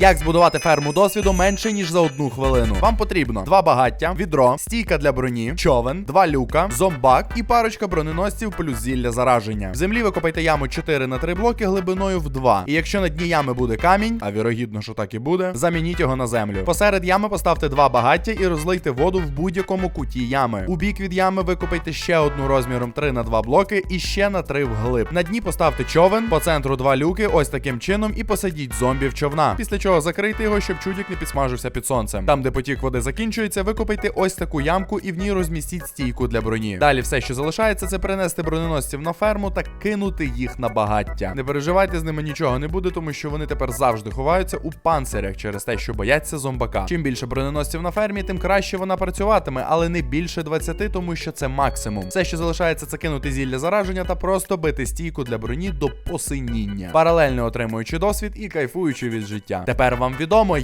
Як збудувати ферму досвіду менше ніж за одну хвилину? Вам потрібно два багаття, відро, стійка для броні, човен, два люка, зомбак і парочка броненосців плюс зілля зараження. В землі викопайте яму 4 на 3 блоки глибиною в 2. І якщо на дні ями буде камінь, а вірогідно, що так і буде, замініть його на землю. Посеред ями поставте два багаття і розлийте воду в будь-якому куті ями. У бік від ями викопайте ще одну розміром 3 на 2 блоки і ще на 3 вглиб. На дні поставте човен, по центру два люки, ось таким чином, і посадіть зомбі в човна. Після чого закрийте його, щоб чудік не підсмажився під сонцем. Там, де потік води закінчується, викопайте ось таку ямку і в ній розмістіть стійку для броні. Далі все, що залишається, це принести броненосців на ферму та кинути їх на багаття. Не переживайте, з ними нічого не буде, тому що вони тепер завжди ховаються у панцирях через те, що бояться зомбака. Чим більше броненосців на фермі, тим краще вона працюватиме, але не більше 20, тому що це максимум. Все, що залишається, це кинути зілля зараження та просто бити стійку для броні до посиніння, паралельно отримуючи досвід і кайфуючи від життя. Тепер вам відомо,